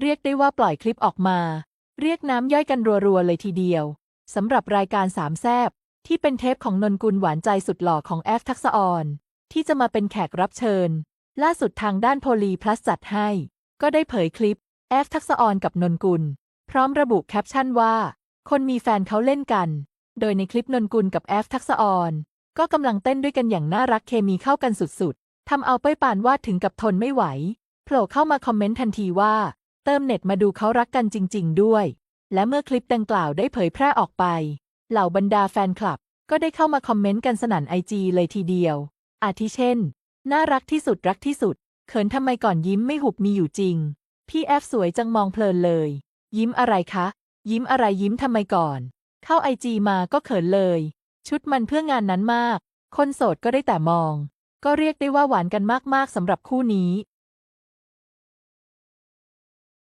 เรียกได้ว่าปล่อยคลิปออกมา เรียกน้ำย่อยกันรัวๆเลยทีเดียวสำหรับรายการสามแซบที่เป็นเทปของนนกุลหวานใจสุดหล่อของแอฟทักษะออนที่จะมาเป็นแขกรับเชิญ ล่าสุดทางด้านโพลีพลัสจัดให้ ก็ได้เผยคลิปแอฟทักษะออนกับนนกุล พร้อมระบุแคปชั่นว่า คนมีแฟนเขาเล่นกัน โดยในคลิปนนกุลกับแอฟทักษะออนก็กำลังเต้นด้วยกันอย่างน่ารักเคมีเข้ากันสุดๆทำเอาเป้ยปานวาดถึงกับทนไม่ไหวโผล่เข้ามาคอมเมนต์ทันทีว่า เติมเน็ตมาดูเขารักกันจริง ๆ ด้วย และเมื่อคลิปดังกล่าวได้เผยแพร่ออกไป เหล่าบรรดาแฟนคลับ ก็ได้เข้ามาคอมเมนต์กันสนั่นไอจีเลยทีเดียว อาทิเช่น น่ารักที่สุดรักที่สุด เขินทำไมก่อนยิ้มไม่หุบมีอยู่จริง พี่แอฟสวยจังมองเพลินเลย ยิ้มอะไรคะ ยิ้มอะไรยิ้มทำไมก่อน เข้าไอจีมาก็เขินเลย ชุดมันเพื่องานนั้นมาก คนโสดก็ได้แต่มอง ก็เรียกได้ว่าหวานกันมากๆสำหรับคู่นี้